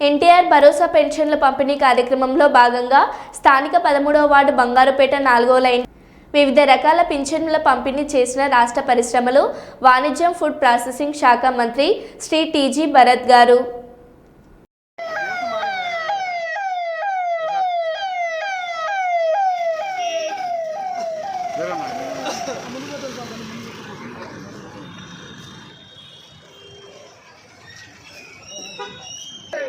ఎన్టీఆర్ భరోసా పెన్షన్ల పంపిణీ కార్యక్రమంలో భాగంగా స్థానిక పదమూడవ వార్డు బంగారుపేట నాలుగో లైన్ వివిధ రకాల పింఛన్ల పంపిణీ చేసిన రాష్ట్ర పరిశ్రమలు వాణిజ్యం ఫుడ్ ప్రాసెసింగ్ శాఖ మంత్రి Shri TG Bharat garu.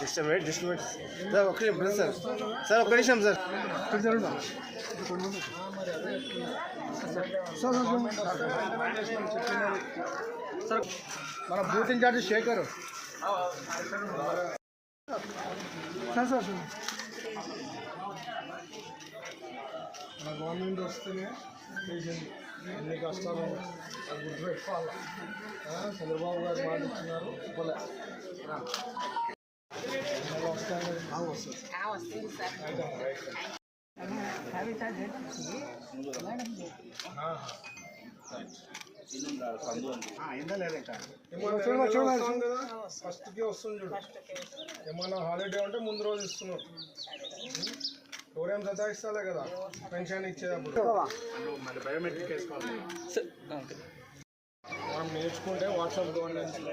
just wait just wait sir ఒక్క నిమిషం సార్ సార్ ఒక్క నిమిషం సార్ సార్ మన booth incharge Shekhar sir sir sir మన గవర్నమెంట్ వస్తేనే చేసింది ఎన్ని కష్టాలు అది గుర్తుపెట్టుకోవాలి ఆ, చంద్రబాబు గారు మాట ఇచ్చినారు వస్తుంది లేదా ఇంకా. ఏమన్నా వస్తుంది చూడు హాలిడే ఉంటే ముందు రోజు ఇస్తున్నాం. ఎవరేం సతాయిస్తాలే కదా పెన్షన్ ఇచ్చేటప్పుడు బయోమెట్రిక్ వేసుకోవాలి నేర్చుకుంటే వాట్సాప్ గవర్నెన్స్లో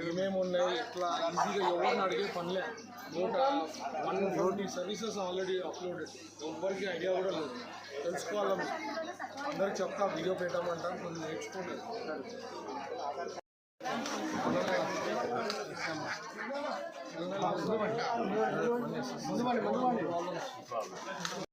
ఏమేమి ఉన్నాయి ఇట్లా ఈజీగా ఎవరిని అడిగే పనిలే నూట one forty services already uploaded ఎవ్వరికి ఐడియా కూడా లేదు తెలుసుకోవాలి అందరికి చెప్తా వీడియో పెట్టామంటారు కొంచెం నేర్చుకోండి ముందు